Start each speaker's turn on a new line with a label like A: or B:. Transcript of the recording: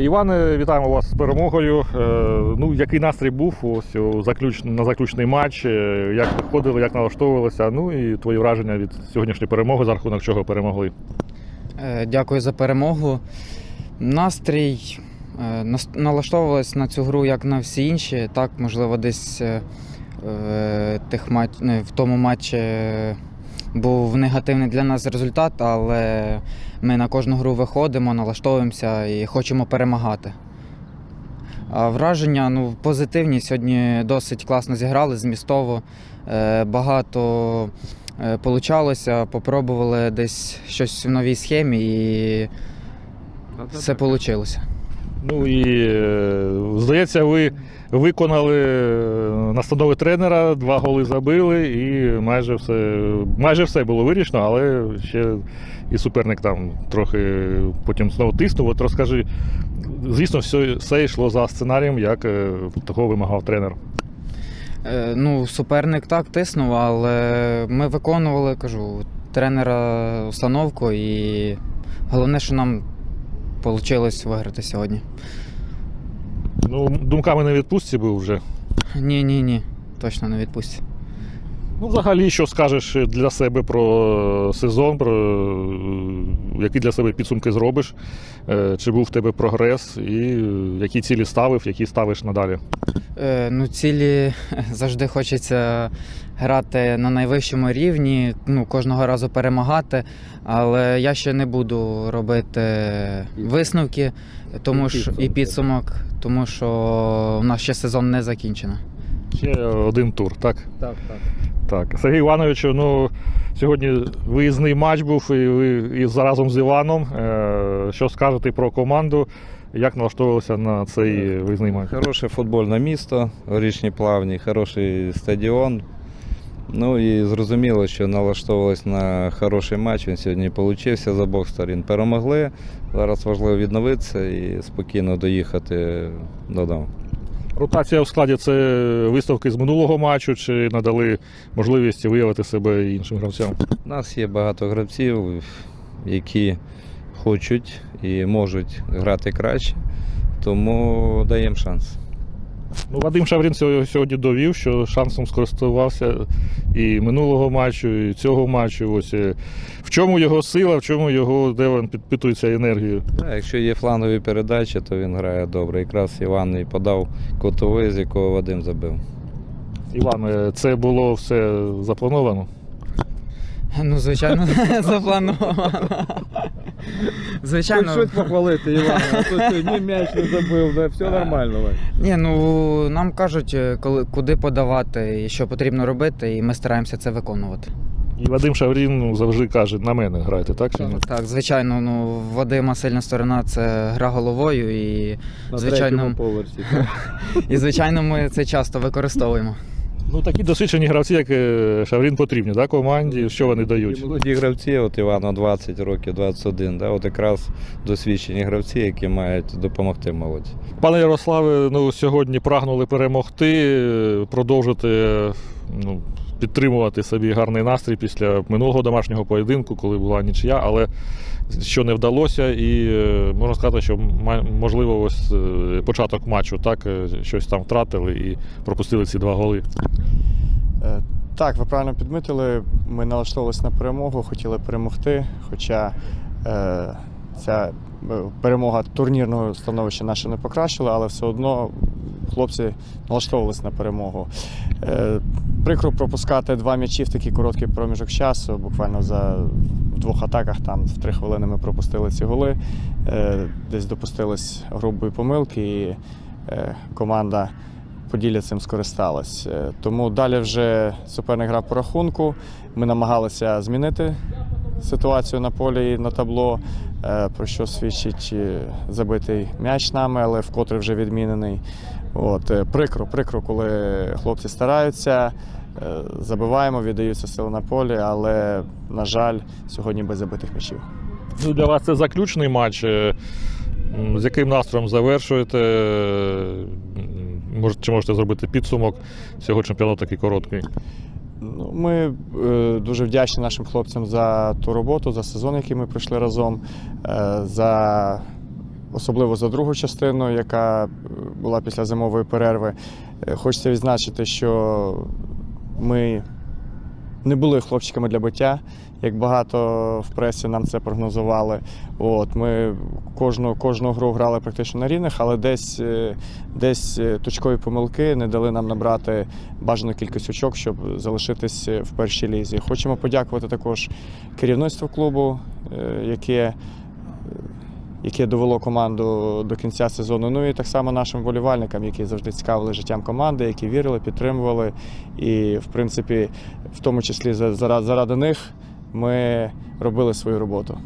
A: Іване, вітаємо вас з перемогою. Е, Ну, який настрій був ось заключ... на заключний матч? Е, Як виходили, як налаштовувалися? Ну і твої враження від сьогоднішньої перемоги, за рахунок чого перемогли?
B: Е, Дякую за перемогу. Настрій нас- налаштовувалась на цю гру, як на всі інші. Так, можливо, десь матч... в тому матчі був негативний для нас результат, але ми на кожну гру виходимо, налаштовуємося і хочемо перемагати. А враження ну, позитивні. Сьогодні досить класно зіграли, змістово. Е, Багато е, получалося, попробували десь щось в новій схемі і все вийшло.
A: Ну і е, здається, ви виконали е, настанови тренера, два голи забили, і майже все, майже все було вирішено, але ще і суперник там трохи потім знову тиснув. От розкажи, звісно, все, все йшло за сценарієм, як е, того вимагав тренер.
B: Ну, суперник так тиснув, але ми виконували, кажу, тренера установку і головне, що нам вийшло виграти сьогодні.
A: Ну, думками на відпустці був вже.
B: Ні, ні, ні, точно не відпустці.
A: Ну, взагалі, що скажеш для себе про сезон, про е, які для себе підсумки зробиш, Е, чи був в тебе прогрес, і е, які цілі ставив, які ставиш надалі.
B: Е, Ну, цілі завжди хочеться грати на найвищому рівні, ну, кожного разу перемагати. Але я ще не буду робити висновки, тому
A: І
B: що і підсумок, тому що у нас ще сезон не закінчено.
A: Ще один тур, так?
B: Так, так.
A: Так. Сергій Івановичу, ну сьогодні виїзний матч був і ви і разом з Іваном. Е, Що скажете про команду? Як налаштовувалися на цей виїзний матч?
C: Хороше футбольне місто, горішні плавні, хороший стадіон. Ну і зрозуміло, що налаштовувалися на хороший матч. Він сьогодні получився з обох сторін. Перемогли. Зараз важливо відновитися і спокійно доїхати додому.
A: Ротація в складі це виставки з минулого матчу, чи надали можливість виявити себе іншим гравцям?
C: У нас є багато гравців, які хочуть і можуть грати краще, тому даємо шанс.
A: Ну, Вадим Шаврін сьогодні довів, що шансом скористувався і минулого матчу, і цього матчу. Ось е, в чому його сила, в чому його, де він підпитується енергією.
C: Да, якщо є флангові передачі, то він грає добре. Якраз Іван і подав котовий, з якого Вадим забив.
A: Іван, е, це було все заплановано.
B: Ну, звичайно, заплановано. Звичайно.
D: Щось похвалити, Івана, а то м'яч не забив, да, все нормально.
B: Ні, ну нам кажуть, е, коли куди подавати і що потрібно робити, і ми стараємося це виконувати.
A: І Вадим Шаврін ну, завжди каже, на мене грайте, так? Чи ні?
B: Так, звичайно, ну Вадима сильна сторона це гра головою, і,
D: На
B: Звичайно.
D: третьому поверсі.
B: і звичайно ми це часто використовуємо.
A: Ну, такі досвідчені гравці, як е, Шаврін, потрібні да, команді. Що вони дають?
C: молоді гравці, от Івана 20 років, 21, да, от якраз досвідчені гравці, які мають допомогти молоді.
A: Пане Ярославе, ну сьогодні прагнули перемогти, е, продовжити ну, підтримувати собі гарний настрій після минулого домашнього поєдинку, коли була нічия, але що не вдалося, і е, можна сказати, що можливо ось е, початок матчу так е, щось там втратили і пропустили ці два голи.
E: Так, ви правильно підмітили. Ми налаштовувалися на перемогу, хотіли перемогти. Хоча е, ця перемога турнірного становища наше не покращила, але все одно хлопці налаштовувалися на перемогу. Е, прикро пропускати два м'ячі в такий короткий проміжок часу. Буквально за в двох атаках, там в три хвилини ми пропустили ці голи. Е, десь допустились грубої помилки, і е, команда. Поділля цим скористалась. Е, Тому далі вже суперник грав по рахунку. Ми намагалися змінити ситуацію на полі і на табло, е, про що свідчить забитий м'яч нами, але вкотре вже відмінений. От, е, прикро, прикро, коли хлопці стараються, е, забиваємо, віддаються сили на полі, але, на жаль, сьогодні без забитих м'ячів.
A: Ну, для вас це заключний матч. З яким настроєм завершуєте? Чи можете зробити підсумок? Цього чемпіонату такий короткий.
E: Ну, Ми е, дуже вдячні нашим хлопцям за ту роботу, за сезон, який ми пройшли разом, е, за особливо за другу частину, яка е, була після зимової перерви. Хочеться відзначити, що ми не були хлопчиками для биття, як багато в пресі нам це прогнозували. От, ми кожну, кожну гру грали практично на рівних, але десь, е, десь е, точкові помилки не дали нам набрати бажану кількість очок, щоб залишитись е, в першій лізі. Хочемо подякувати також керівництву клубу, яке, яке довело команду до кінця сезону. Ну і так само нашим вболівальникам, які завжди цікавили життям команди, які вірили, підтримували. І, в принципі, в тому числі за- заради, заради них ми робили свою роботу.